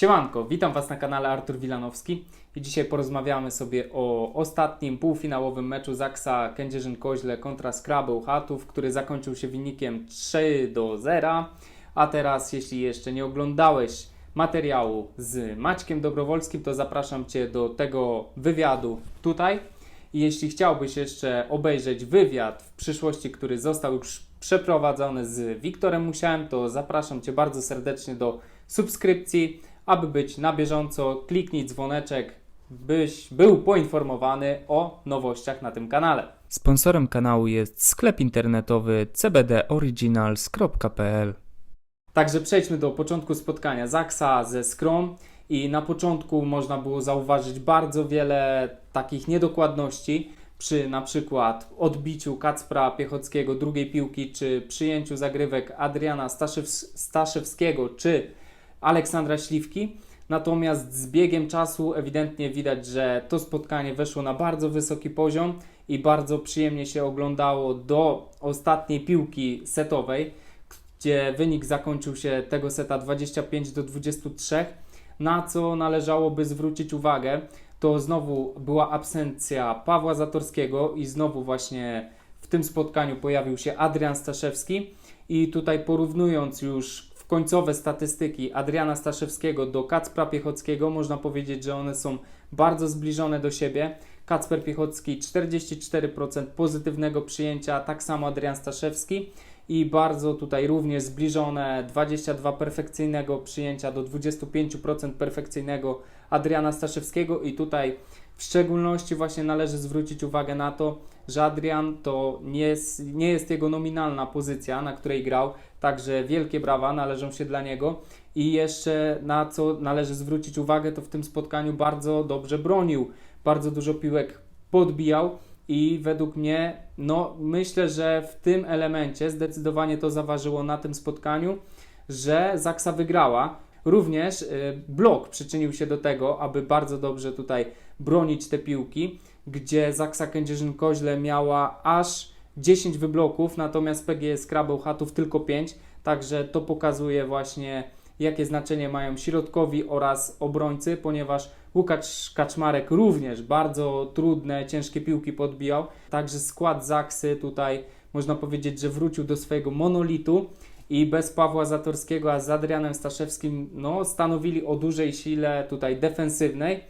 Siemanko, witam Was na kanale Artur Wilanowski i dzisiaj porozmawiamy sobie o ostatnim półfinałowym meczu Zaksa Kędzierzyn-Koźle kontra Skrabeł Chatów, który zakończył się wynikiem 3 do 0. A teraz, jeśli jeszcze nie oglądałeś materiału z Maćkiem Dobrowolskim, to zapraszam Cię do tego wywiadu tutaj. I jeśli chciałbyś jeszcze obejrzeć wywiad w przyszłości, który został już przeprowadzony z Wiktorem Musiałem, to zapraszam Cię bardzo serdecznie do subskrypcji, aby być na bieżąco. Kliknij dzwoneczek, byś był poinformowany o nowościach na tym kanale. Sponsorem kanału jest sklep internetowy cbdoriginals.pl. Także przejdźmy do początku spotkania Zaksa ze Skrom i na początku można było zauważyć bardzo wiele takich niedokładności przy na przykład odbiciu Kacpra Piechockiego drugiej piłki, czy przyjęciu zagrywek Adriana Staszews- Staszewskiego, czy Aleksandra Śliwki. Natomiast z biegiem czasu ewidentnie widać, że to spotkanie weszło na bardzo wysoki poziom i bardzo przyjemnie się oglądało do ostatniej piłki setowej, gdzie wynik zakończył się tego seta 25 do 23. Na co należałoby zwrócić uwagę, to znowu była absencja Pawła Zatorskiego i znowu właśnie w tym spotkaniu pojawił się Adrian Staszewski i tutaj porównując już końcowe statystyki Adriana Staszewskiego do Kacpra Piechockiego, można powiedzieć, że one są bardzo zbliżone do siebie. Kacper Piechocki 44% pozytywnego przyjęcia, tak samo Adrian Staszewski i bardzo tutaj również zbliżone 22 perfekcyjnego przyjęcia do 25% perfekcyjnego Adriana Staszewskiego. I tutaj w szczególności właśnie należy zwrócić uwagę na to, że Adrian to nie jest, nie jest jego nominalna pozycja, na której grał, także wielkie brawa należą się dla niego. I jeszcze na co należy zwrócić uwagę, to w tym spotkaniu bardzo dobrze bronił, bardzo dużo piłek podbijał i według mnie, no myślę, że w tym elemencie zdecydowanie to zaważyło na tym spotkaniu, że Zaksa wygrała. Również y, blok przyczynił się do tego, aby bardzo dobrze tutaj bronić te piłki, gdzie Zaksa Kędzierzyn-Koźle miała aż 10 wybloków, natomiast PGS Krabeł Chatów tylko 5, także to pokazuje właśnie jakie znaczenie mają środkowi oraz obrońcy, ponieważ Łukasz Kaczmarek również bardzo trudne, ciężkie piłki podbijał. Także skład Zaksy tutaj można powiedzieć, że wrócił do swojego monolitu i bez Pawła Zatorskiego, a z Adrianem Staszewskim no, stanowili o dużej sile tutaj defensywnej.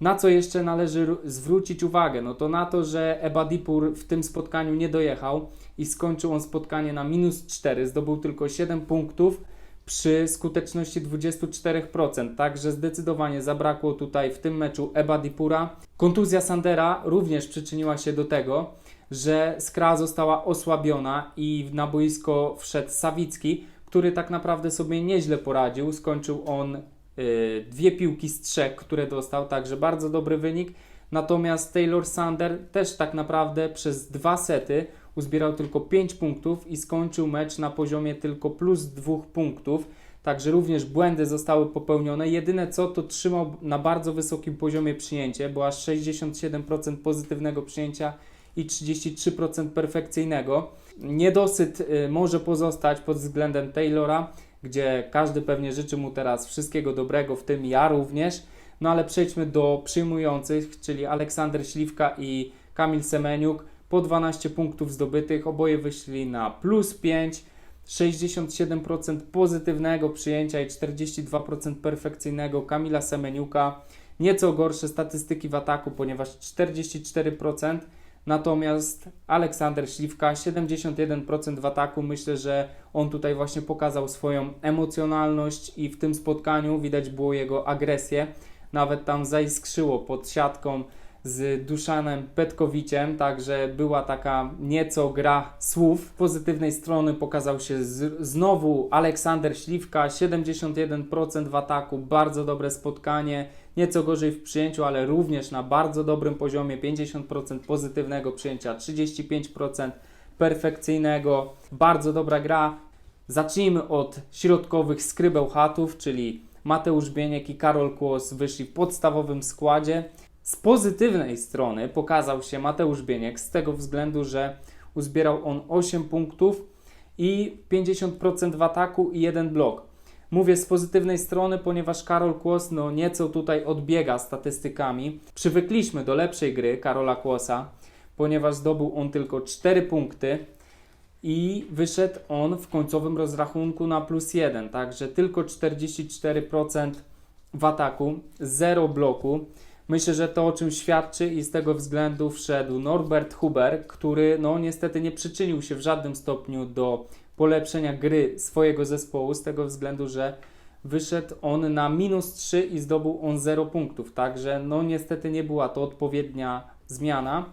Na co jeszcze należy zwrócić uwagę? No to na to, że Ebadipur w tym spotkaniu nie dojechał i skończył on spotkanie na minus 4, zdobył tylko 7 punktów przy skuteczności 24%, także zdecydowanie zabrakło tutaj w tym meczu Ebadipura. Kontuzja Sandera również przyczyniła się do tego, że Skra została osłabiona i na boisko wszedł Sawicki, który tak naprawdę sobie nieźle poradził. Skończył on y, dwie piłki z trzech, które dostał, także bardzo dobry wynik. Natomiast Taylor Sander też tak naprawdę przez dwa sety uzbierał tylko 5 punktów i skończył mecz na poziomie tylko plus 2 punktów. Także również błędy zostały popełnione. Jedyne co to trzymał na bardzo wysokim poziomie przyjęcie, bo aż 67% pozytywnego przyjęcia i 33% perfekcyjnego. Niedosyt y, może pozostać pod względem Taylora, gdzie każdy pewnie życzy mu teraz wszystkiego dobrego, w tym ja również. No ale przejdźmy do przyjmujących, czyli Aleksander Śliwka i Kamil Semeniuk. Po 12 punktów zdobytych, oboje wyszli na plus 5, 67% pozytywnego przyjęcia i 42% perfekcyjnego Kamila Semeniuka. Nieco gorsze statystyki w ataku, ponieważ 44%. Natomiast Aleksander Śliwka 71% w ataku. Myślę, że on tutaj właśnie pokazał swoją emocjonalność i w tym spotkaniu widać było jego agresję. Nawet tam zaiskrzyło pod siatką z Duszanem Petkowiciem, także była taka nieco gra słów. Z pozytywnej strony pokazał się z, znowu Aleksander Śliwka, 71% w ataku, bardzo dobre spotkanie, nieco gorzej w przyjęciu, ale również na bardzo dobrym poziomie, 50% pozytywnego przyjęcia, 35% perfekcyjnego, bardzo dobra gra. Zacznijmy od środkowych skrybeł chatów, czyli Mateusz Bieniek i Karol Kłos wyszli w podstawowym składzie. Z pozytywnej strony pokazał się Mateusz Bieniek z tego względu, że uzbierał on 8 punktów i 50% w ataku i jeden blok. Mówię z pozytywnej strony, ponieważ Karol Kłos no nieco tutaj odbiega statystykami. Przywykliśmy do lepszej gry Karola Kłosa, ponieważ zdobył on tylko 4 punkty i wyszedł on w końcowym rozrachunku na plus 1, także tylko 44% w ataku, 0 bloku. Myślę, że to o czym świadczy i z tego względu wszedł Norbert Huber, który no niestety nie przyczynił się w żadnym stopniu do polepszenia gry swojego zespołu, z tego względu, że wyszedł on na minus 3 i zdobył on 0 punktów, także no niestety nie była to odpowiednia zmiana.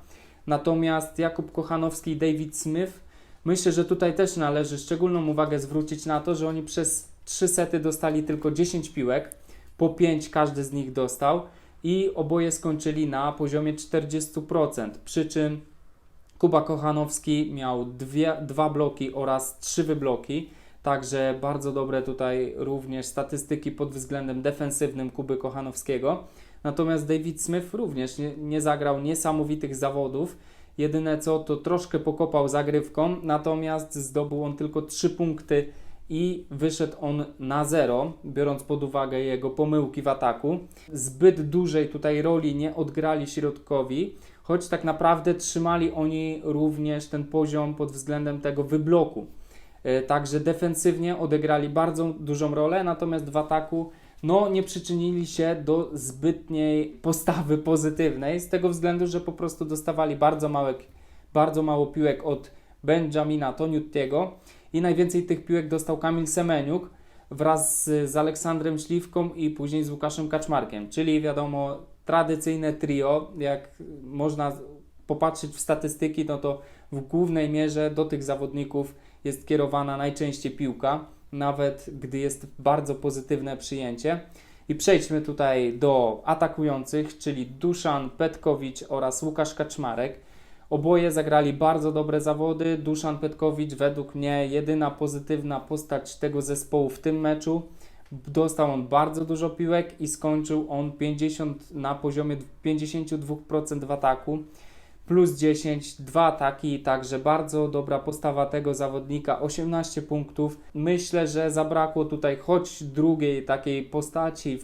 Natomiast Jakub Kochanowski i David Smith, myślę, że tutaj też należy szczególną uwagę zwrócić na to, że oni przez 3 sety dostali tylko 10 piłek, po 5 każdy z nich dostał i oboje skończyli na poziomie 40%, przy czym Kuba Kochanowski miał dwie, dwa bloki oraz trzy wybloki, także bardzo dobre tutaj również statystyki pod względem defensywnym Kuby Kochanowskiego. Natomiast David Smith również nie, nie zagrał niesamowitych zawodów. Jedyne co to troszkę pokopał zagrywką, natomiast zdobył on tylko 3 punkty i wyszedł on na zero, biorąc pod uwagę jego pomyłki w ataku. Zbyt dużej tutaj roli nie odgrali środkowi, choć tak naprawdę trzymali oni również ten poziom pod względem tego wybloku. E, Także defensywnie odegrali bardzo dużą rolę, natomiast w ataku no, nie przyczynili się do zbytniej postawy pozytywnej, z tego względu, że po prostu dostawali bardzo, małe, bardzo mało piłek od Benjamina Toniutiego i najwięcej tych piłek dostał Kamil Semeniuk wraz z, z Aleksandrem Śliwką i później z Łukaszem Kaczmarkiem, czyli wiadomo tradycyjne trio, jak można popatrzeć w statystyki, no to w głównej mierze do tych zawodników jest kierowana najczęściej piłka, nawet gdy jest bardzo pozytywne przyjęcie. I przejdźmy tutaj do atakujących, czyli Duszan Petkowicz oraz Łukasz Kaczmarek. Oboje zagrali bardzo dobre zawody. Duszan Petkowicz według mnie jedyna pozytywna postać tego zespołu w tym meczu. Dostał on bardzo dużo piłek i skończył on 50 na poziomie 52% w ataku. Plus 10, dwa ataki, także bardzo dobra postawa tego zawodnika, 18 punktów. Myślę, że zabrakło tutaj choć drugiej takiej postaci,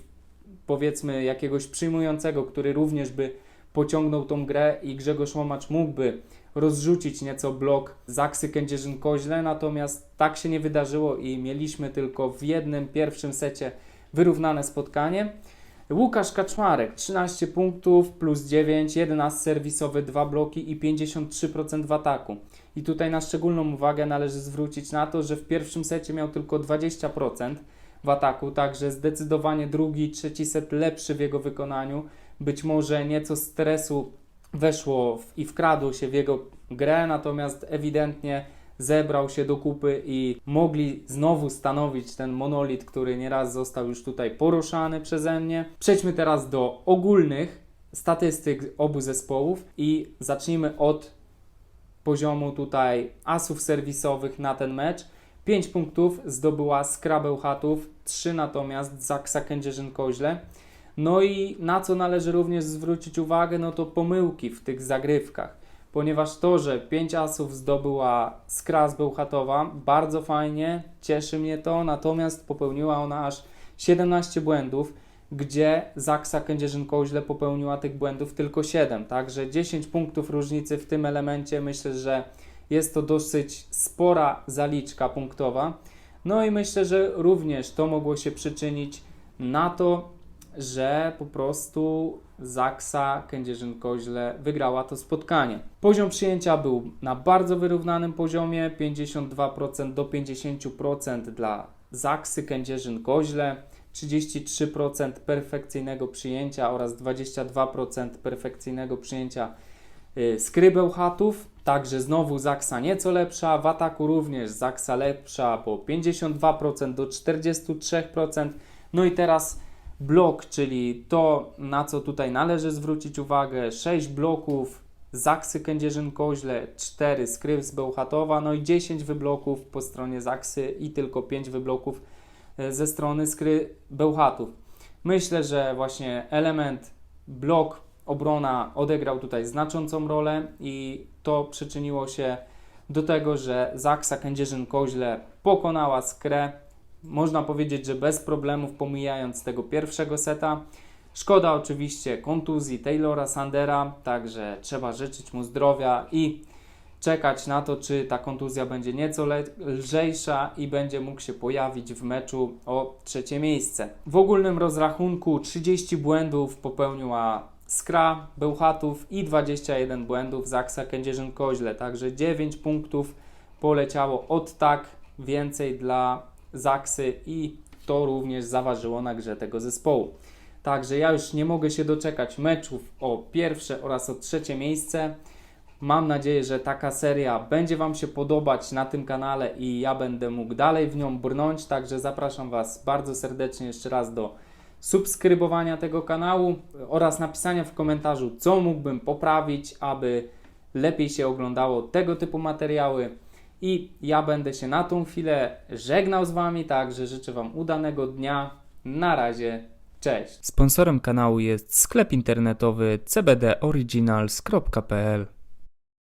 powiedzmy jakiegoś przyjmującego, który również by pociągnął tą grę i Grzegorz Łomacz mógłby rozrzucić nieco blok Zaksy Kędzierzyn-Koźle, natomiast tak się nie wydarzyło i mieliśmy tylko w jednym pierwszym secie wyrównane spotkanie. Łukasz Kaczmarek 13 punktów plus 9, 11 serwisowy, 2 bloki i 53% w ataku. I tutaj na szczególną uwagę należy zwrócić na to, że w pierwszym secie miał tylko 20% w ataku, także zdecydowanie drugi, trzeci set lepszy w jego wykonaniu. Być może nieco stresu weszło w, i wkradło się w jego grę, natomiast ewidentnie zebrał się do kupy i mogli znowu stanowić ten monolit, który nieraz został już tutaj poruszany przeze mnie. Przejdźmy teraz do ogólnych statystyk obu zespołów i zacznijmy od poziomu tutaj asów serwisowych na ten mecz. 5 punktów zdobyła Skra Bełchatów, 3 natomiast Zaksa Kędzierzyn-Koźle. No i na co należy również zwrócić uwagę, no to pomyłki w tych zagrywkach, ponieważ to, że 5 asów zdobyła Skra z Bełchatowa, bardzo fajnie, cieszy mnie to, natomiast popełniła ona aż 17 błędów, gdzie Zaksa Kędzierzyn-Koźle popełniła tych błędów tylko 7, także 10 punktów różnicy w tym elemencie, myślę, że jest to dosyć spora zaliczka punktowa. No i myślę, że również to mogło się przyczynić na to, że po prostu Zaksa Kędzierzyn-Koźle wygrała to spotkanie. Poziom przyjęcia był na bardzo wyrównanym poziomie, 52% do 50% dla Zaksy Kędzierzyn-Koźle, 33% perfekcyjnego przyjęcia oraz 22% perfekcyjnego przyjęcia y, Skrybeł Chatów. Także znowu Zaksa nieco lepsza, w ataku również Zaksa lepsza po 52% do 43%. No i teraz blok, czyli to, na co tutaj należy zwrócić uwagę, 6 bloków Zaksy Kędzierzyn-Koźle, 4 Skryw z Bełchatowa, no i 10 wybloków po stronie Zaksy i tylko 5 wybloków e, ze strony Skry Bełchatów. Myślę, że właśnie element blok, obrona odegrał tutaj znaczącą rolę i to przyczyniło się do tego, że Zaksa Kędzierzyn-Koźle pokonała Skrę można powiedzieć, że bez problemów pomijając tego pierwszego seta. Szkoda oczywiście kontuzji Taylora Sandera, także trzeba życzyć mu zdrowia i czekać na to, czy ta kontuzja będzie nieco lżejsza i będzie mógł się pojawić w meczu o trzecie miejsce. W ogólnym rozrachunku 30 błędów popełniła Skra Bełchatów i 21 błędów Zaksa Kędzierzyn-Koźle, także 9 punktów poleciało od tak więcej dla Zaksy i to również zaważyło na grze tego zespołu. Także ja już nie mogę się doczekać meczów o pierwsze oraz o trzecie miejsce. Mam nadzieję, że taka seria będzie Wam się podobać na tym kanale i ja będę mógł dalej w nią brnąć. Także zapraszam Was bardzo serdecznie jeszcze raz do subskrybowania tego kanału oraz napisania w komentarzu, co mógłbym poprawić, aby lepiej się oglądało tego typu materiały. I ja będę się na tą chwilę żegnał z Wami, także życzę Wam udanego dnia. Na razie, cześć. Sponsorem kanału jest sklep internetowy cbdoriginals.pl.